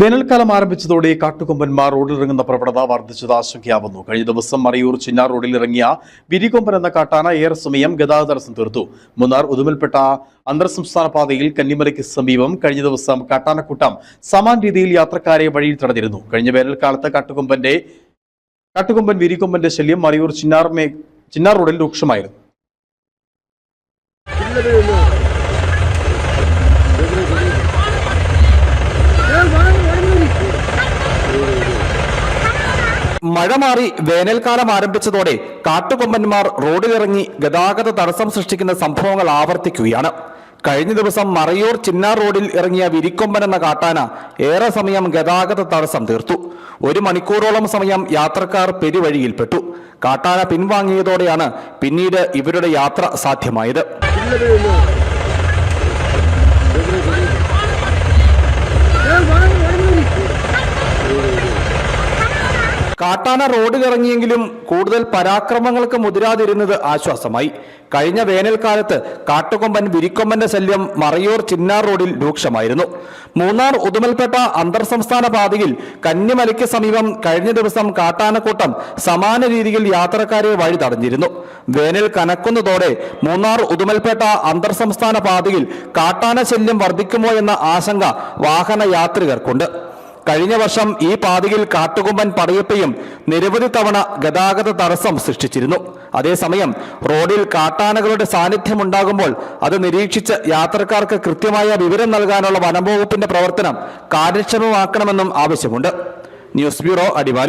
വേനൽക്കാലം ആരംഭിച്ചതോടെ കാട്ടുകൊമ്പന്മാർ റോഡിലിറങ്ങുന്ന പ്രവണത വർദ്ധിച്ചത് ആശങ്കയാവുന്നു. കഴിഞ്ഞ ദിവസം മറയൂർ ചിന്നാർ റോഡിൽ ഇറങ്ങിയ വിരികൊമ്പൻ എന്ന കാട്ടാന ഏറെ സമയം ഗതാഗത തടസ്സം തീർത്തു. മൂന്നാർ ഉദുമൽപ്പെട്ട അന്തർ സംസ്ഥാന പാതയിൽ കന്നിമലയ്ക്ക് സമീപം കഴിഞ്ഞ ദിവസം കാട്ടാനക്കൂട്ടം സമാൻ രീതിയിൽ യാത്രക്കാരെ വഴിയിൽ തടഞ്ഞിരുന്നു. കഴിഞ്ഞ വേനൽക്കാലത്ത് കാട്ടുകൊമ്പന്റെ കാട്ടുകൊമ്പൻ വിരികൊമ്പന്റെ ശല്യം മറയൂർ ചിന്നാർ ചിന്നാർ റോഡിൽ രൂക്ഷമായിരുന്നു. മഴ മാറി വേനൽക്കാലം ആരംഭിച്ചതോടെ കാട്ടുകൊമ്പന്മാർ റോഡിലിറങ്ങി ഗതാഗത തടസ്സം സൃഷ്ടിക്കുന്ന സംഭവങ്ങൾ ആവർത്തിക്കുകയാണ്. കഴിഞ്ഞ ദിവസം മറയൂർ ചിന്നാർ റോഡിൽ ഇറങ്ങിയ വിരിക്കൊമ്പൻ എന്ന കാട്ടാന ഏറെ സമയം ഗതാഗത തടസ്സം തീർത്തു. ഒരു മണിക്കൂറോളം സമയം യാത്രക്കാർ പെരുവഴിയിൽപ്പെട്ടു. കാട്ടാന പിൻവാങ്ങിയതോടെയാണ് പിന്നീട് ഇവരുടെ യാത്ര സാധ്യമായത്. കാട്ടാന റോഡിലിറങ്ങിയെങ്കിലും കൂടുതൽ പരാക്രമങ്ങൾക്ക് മുതിരാതിരുന്നത് ആശ്വാസമായി. കഴിഞ്ഞ വേനൽക്കാലത്ത് കാട്ടുകൊമ്പൻ വിരിക്കൊമ്പന്റെ ശല്യം മറയൂർ ചിന്നാർ റോഡിൽ രൂക്ഷമായിരുന്നു. മൂന്നാർ ഉദുമൽപേട്ട അന്തർ സംസ്ഥാന പാതയിൽ കന്നിമലയ്ക്ക് സമീപം കഴിഞ്ഞ ദിവസം കാട്ടാനക്കൂട്ടം സമാന രീതിയിൽ യാത്രക്കാരെ വഴി തടഞ്ഞിരുന്നു വേനൽ കനക്കുന്നതോടെ മൂന്നാർ ഉദുമൽപേട്ട അന്തർ സംസ്ഥാന പാതയിൽ കാട്ടാന ശല്യം വർദ്ധിക്കുമോ എന്ന ആശങ്ക വാഹന യാത്രികർക്കുണ്ട് കഴിഞ്ഞ വർഷം ഈ പാതയിൽ കാട്ടുകൊമ്പൻ പടയപ്പയും നിരവധി തവണ ഗതാഗത തടസ്സം സൃഷ്ടിച്ചിരുന്നു. അതേസമയം റോഡിൽ കാട്ടാനകളുടെ സാന്നിധ്യമുണ്ടാകുമ്പോൾ അത് നിരീക്ഷിച്ച് യാത്രക്കാർക്ക് കൃത്യമായ വിവരം നൽകാനുള്ള വനംവകുപ്പിന്റെ പ്രവർത്തനം കാര്യക്ഷമമാക്കണമെന്നും ആവശ്യമുണ്ട്. News bureau Adimali.